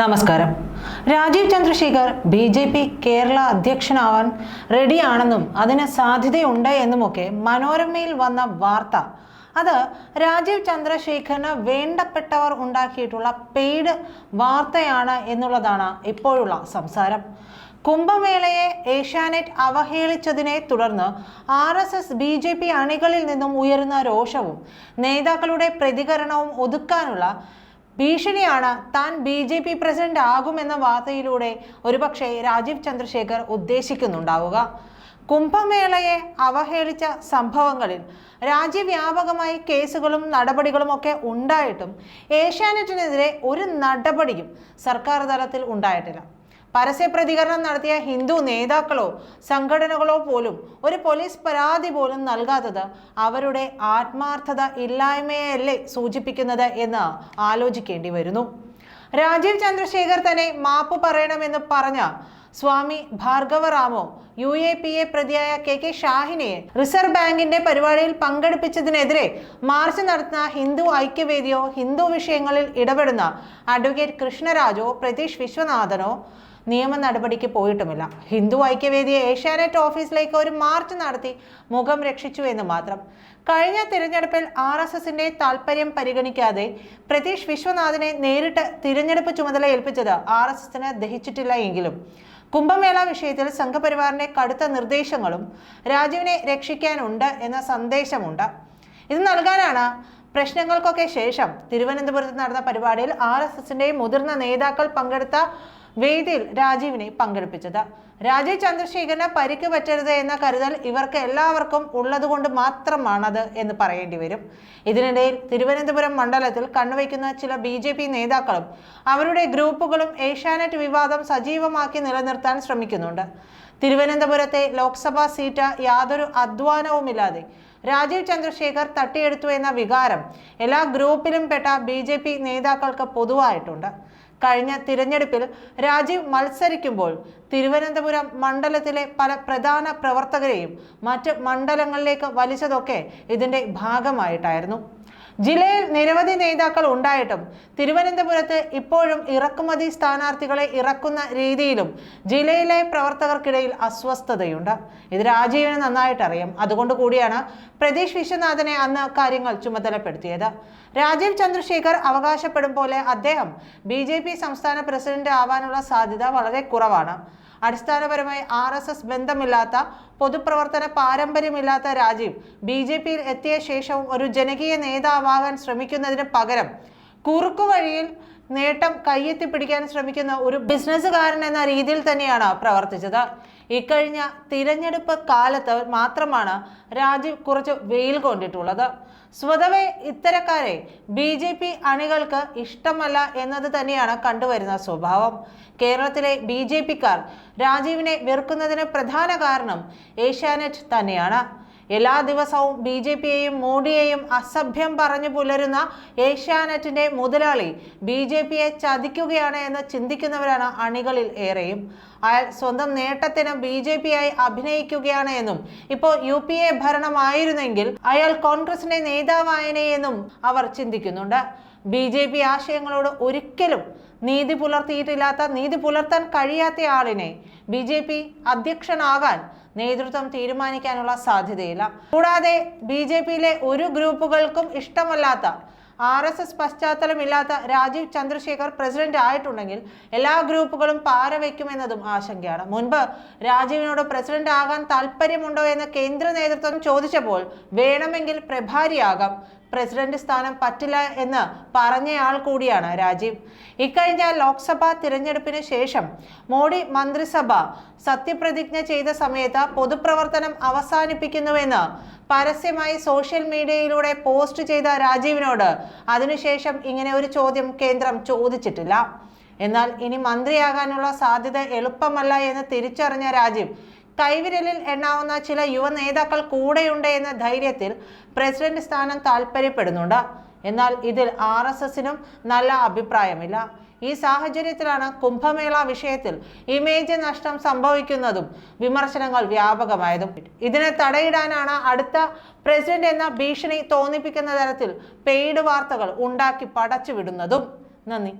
നമസ്കാരം. Rajeev Chandrasekhar B J P Kerala അധ്യക്ഷനാവാൻ റെഡിയാണെന്നും അതിന് സാധ്യതയുണ്ട് എന്നുമൊക്കെ മനോരമയിൽ വന്ന വാർത്ത. അത് രാജീവ് ചന്ദ്രശേഖറിന് വേണ്ടപ്പെട്ടവർ ഉണ്ടാക്കിയിട്ടുള്ള പെയ്ഡ് വാർത്തയാണ് എന്നുള്ളതാണ് ഇപ്പോഴുള്ള സംസാരം. കുംഭമേളയെ ഏഷ്യാനെറ്റ് അവഹേളിച്ചതിനെ തുടർന്ന് R S S B J P അണികളിൽ നിന്നും ഉയരുന്ന രോഷവും നേതാക്കളുടെ പ്രതികരണവും ഒതുക്കാനുള്ള ഭീഷണിയാണ്. താൻ ബി ജെ പി പ്രസിഡന്റ് ആകുമെന്ന വാർത്തയിലൂടെ ഒരുപക്ഷെ രാജീവ് ചന്ദ്രശേഖർ ഉദ്ദേശിക്കുന്നുണ്ടാവുക. കുംഭമേളയെ അവഹേളിച്ച സംഭവങ്ങളിൽ രാജ്യവ്യാപകമായി കേസുകളും നടപടികളും ഒക്കെ ഉണ്ടായിട്ടും ഏഷ്യാനെറ്റിനെതിരെ ഒരു നടപടിയും സർക്കാർ തലത്തിൽ ഉണ്ടായിട്ടില്ല. പരസ്യ പ്രതികരണം നടത്തിയ ഹിന്ദു നേതാക്കളോ സംഘടനകളോ പോലും ഒരു പോലീസ് പരാതി പോലും നൽകാത്തത് അവരുടെ ആത്മാർത്ഥത ഇല്ലായ്മയല്ലേ സൂചിപ്പിക്കുന്നത് എന്ന് ആലോചിക്കേണ്ടി വരുന്നു. രാജീവ് ചന്ദ്രശേഖർ തന്നെ മാപ്പ് പറയണമെന്ന് പറഞ്ഞ സ്വാമി ഭാർഗവറാമോ യു എ പി എ പ്രതിയായ കെ കെ ഷാഹിനെ റിസർവ് ബാങ്കിന്റെ പരിപാടിയിൽ പങ്കെടുപ്പിച്ചതിനെതിരെ മാർച്ച് നടത്തുന്ന ഹിന്ദു ഐക്യവേദിയോ ഹിന്ദു വിഷയങ്ങളിൽ ഇടപെടുന്ന അഡ്വക്കേറ്റ് കൃഷ്ണരാജോ പ്രതീഷ് വിശ്വനാഥനോ നിയമ നടപടിക്ക് പോയിട്ടുമില്ല. ഹിന്ദു ഐക്യവേദി ഏഷ്യാനെറ്റ് ഓഫീസിലേക്ക് ഒരു മാർച്ച് നടത്തി മുഖം രക്ഷിച്ചു എന്ന് മാത്രം. കഴിഞ്ഞ തിരഞ്ഞെടുപ്പിൽ ആർ എസ് എസിന്റെ താല്പര്യം പരിഗണിക്കാതെ പ്രതീഷ് വിശ്വനാഥിനെ നേരിട്ട് തിരഞ്ഞെടുപ്പ് ചുമതല ഏൽപ്പിച്ചത് ആർ എസ് എസിന് ദഹിച്ചിട്ടില്ല എങ്കിലും. കുംഭമേള വിഷയത്തിൽ സംഘപരിവാറിന്റെ കടുത്ത നിർദ്ദേശങ്ങളും രാജുവിനെ രക്ഷിക്കാനുണ്ട് എന്ന സന്ദേശമുണ്ട്. ഇത് നൽകാനാണ് പ്രശ്നങ്ങൾക്കൊക്കെ ശേഷം തിരുവനന്തപുരത്ത് നടന്ന പരിപാടിയിൽ ആർ എസ് എസിന്റെ മുതിർന്ന നേതാക്കൾ പങ്കെടുത്ത വേദിയിൽ രാജീവിനെ പങ്കെടുപ്പിച്ചത്. രാജീവ് ചന്ദ്രശേഖരന് പരിക്ക് പറ്റരുത് എന്ന കരുതൽ ഇവർക്ക് എല്ലാവർക്കും ഉള്ളതുകൊണ്ട് മാത്രമാണത് എന്ന് പറയേണ്ടി വരും. ഇതിനിടയിൽ തിരുവനന്തപുരം മണ്ഡലത്തിൽ കണ്ണുവയ്ക്കുന്ന ചില ബി ജെ പി നേതാക്കളും അവരുടെ ഗ്രൂപ്പുകളും ഏഷ്യാനെറ്റ് വിവാദം സജീവമാക്കി നിലനിർത്താൻ ശ്രമിക്കുന്നുണ്ട്. തിരുവനന്തപുരത്തെ ലോക്സഭാ സീറ്റ് യാതൊരു അധ്വാനവുമില്ലാതെ രാജീവ് ചന്ദ്രശേഖർ തട്ടിയെടുത്തു എന്ന വികാരം എല്ലാ ഗ്രൂപ്പിലും പെട്ട ബി നേതാക്കൾക്ക് പൊതുവായിട്ടുണ്ട്. കഴിഞ്ഞ തിരഞ്ഞെടുപ്പിൽ രാജീവ് മത്സരിക്കുമ്പോൾ തിരുവനന്തപുരം മണ്ഡലത്തിലെ പല പ്രധാന പ്രവർത്തകരെയും മറ്റ് മണ്ഡലങ്ങളിലേക്ക് വലിച്ചതൊക്കെ ഇതിന്റെ ഭാഗമായിട്ടായിരുന്നു. ജില്ലയിൽ നിരവധി നേതാക്കൾ ഉണ്ടായിട്ടും തിരുവനന്തപുരത്ത് ഇപ്പോഴും ഇറക്കുമതി സ്ഥാനാർത്ഥികളെ ഇറക്കുന്ന രീതിയിലും ജില്ലയിലെ പ്രവർത്തകർക്കിടയിൽ അസ്വസ്ഥതയുണ്ട്. ഇത് രാജീവിന് നന്നായിട്ട് അറിയാം അതുകൊണ്ട് കൂടിയാണ് പ്രതീഷ് വിശ്വനാഥനെ അന്ന് കാര്യങ്ങൾ ചുമതലപ്പെടുത്തിയത്. രാജീവ് ചന്ദ്രശേഖർ അവകാശപ്പെടും പോലെ അദ്ദേഹം ബി സംസ്ഥാന പ്രസിഡന്റ് ആവാനുള്ള സാധ്യത വളരെ കുറവാണ്. അടിസ്ഥാനപരമായി ആർ എസ് എസ് ബന്ധമില്ലാത്ത പൊതുപ്രവർത്തന പാരമ്പര്യമില്ലാത്ത രാജീവ് ബി ജെ പിയിൽ എത്തിയ ശേഷവും ഒരു ജനകീയ നേതാവാകാൻ ശ്രമിക്കുന്നതിന് പകരം കുറുക്കുവഴിയിൽ നേട്ടം കയ്യെത്തിപ്പിടിക്കാൻ ശ്രമിക്കുന്ന ഒരു ബിസിനസ്സുകാരൻ എന്ന രീതിയിൽ തന്നെയാണ് പ്രവർത്തിച്ചത്. ഇക്കഴിഞ്ഞ തിരഞ്ഞെടുപ്പ് കാലത്ത് മാത്രമാണ് രാജീവ് കുറച്ച് വെയിൽ കൊണ്ടിട്ടുള്ളത്. സ്വതവേ ഇത്തരക്കാരെ ബി ജെ പി അണികൾക്ക് ഇഷ്ടമല്ല എന്നത് തന്നെയാണ് കണ്ടുവരുന്ന സ്വഭാവം. കേരളത്തിലെ ബി ജെ പിക്കാർ രാജീവിനെ വെറുക്കുന്നതിന് പ്രധാന കാരണം ഏഷ്യാനെറ്റ് തന്നെയാണ്. എല്ലാ ദിവസവും ബി ജെ പിയെയും മോഡിയെയും അസഭ്യം പറഞ്ഞു പുലരുന്ന ഏഷ്യാനെറ്റിന്റെ മുതലാളി ബി ജെ പിയെ ചതിക്കുകയാണ് എന്ന് ചിന്തിക്കുന്നവരാണ് അണികളിൽ ഏറെയും. അയാൾ സ്വന്തം നേട്ടത്തിന് ബി ജെ പി ആയി അഭിനയിക്കുകയാണ് എന്നും ഇപ്പോൾ യു പി എ ഭരണമായിരുന്നെങ്കിൽ അയാൾ കോൺഗ്രസിന്റെ നേതാവായനെ എന്നും അവർ ചിന്തിക്കുന്നുണ്ട്. ബി ജെ പി ആശയങ്ങളോട് ഒരിക്കലും നീതി പുലർത്തിയിട്ടില്ലാത്ത നീതി പുലർത്താൻ കഴിയാത്ത ആളിനെ ബി ജെ പി അധ്യക്ഷനാകാൻ നേതൃത്വം തീരുമാനിക്കാനുള്ള സാധ്യതയില്ല. കൂടാതെ ബി ജെ പിയിലെ ഒരു ഗ്രൂപ്പുകൾക്കും ഇഷ്ടമല്ലാത്ത ആർ എസ് എസ് പശ്ചാത്തലമില്ലാത്ത രാജീവ് ചന്ദ്രശേഖർ പ്രസിഡന്റ് ആയിട്ടുണ്ടെങ്കിൽ എല്ലാ ഗ്രൂപ്പുകളും പാരവയ്ക്കുമെന്നതും ആശങ്കയാണ്. മുൻപ് രാജീവിനോട് പ്രസിഡന്റ് ആകാൻ താല്പര്യമുണ്ടോ എന്ന് കേന്ദ്ര നേതൃത്വം ചോദിച്ചപ്പോൾ വേണമെങ്കിൽ പ്രഭാരിയാകാം. പ്രസിഡന്റ് സ്ഥാനം പറ്റില്ല എന്ന് പറഞ്ഞയാൾ കൂടിയാണ് രാജീവ്. ഇക്കഴിഞ്ഞ ലോക്സഭാ തിരഞ്ഞെടുപ്പിന് ശേഷം മോഡി മന്ത്രിസഭ സത്യപ്രതിജ്ഞ ചെയ്ത സമയത്ത് പൊതുപ്രവർത്തനം അവസാനിപ്പിക്കുന്നുവെന്ന് പരസ്യമായി സോഷ്യൽ മീഡിയയിലൂടെ പോസ്റ്റ് ചെയ്ത രാജീവിനോട് അതിനുശേഷം ഇങ്ങനെ ഒരു ചോദ്യം കേന്ദ്രം ചോദിച്ചിട്ടില്ല. എന്നാൽ ഇനി മന്ത്രിയാകാനുള്ള സാധ്യത എളുപ്പമല്ല എന്ന് തിരിച്ചറിഞ്ഞ രാജീവ് കൈവിരലിൽ എണ്ണാവുന്ന ചില യുവ നേതാക്കൾ കൂടെയുണ്ട് എന്ന ധൈര്യത്തിൽ പ്രസിഡന്റ് സ്ഥാനം താല്പര്യപ്പെടുന്നുണ്ട് എന്നാൽ ഇതിൽ ആർ എസ് എസിനും നല്ല അഭിപ്രായമില്ല. ഈ സാഹചര്യത്തിലാണ് കുംഭമേള വിഷയത്തിൽ ഇമേജ് നഷ്ടം സംഭവിക്കുന്നതും വിമർശനങ്ങൾ വ്യാപകമായതും. ഇതിനെ തടയിടാനാണ് അടുത്ത പ്രസിഡന്റ് എന്ന ഭീഷണി തോന്നിപ്പിക്കുന്ന തരത്തിൽ പെയ്ഡ് വാർത്തകൾ ഉണ്ടാക്കി പടച്ചുവിടുന്നതും. നന്ദി.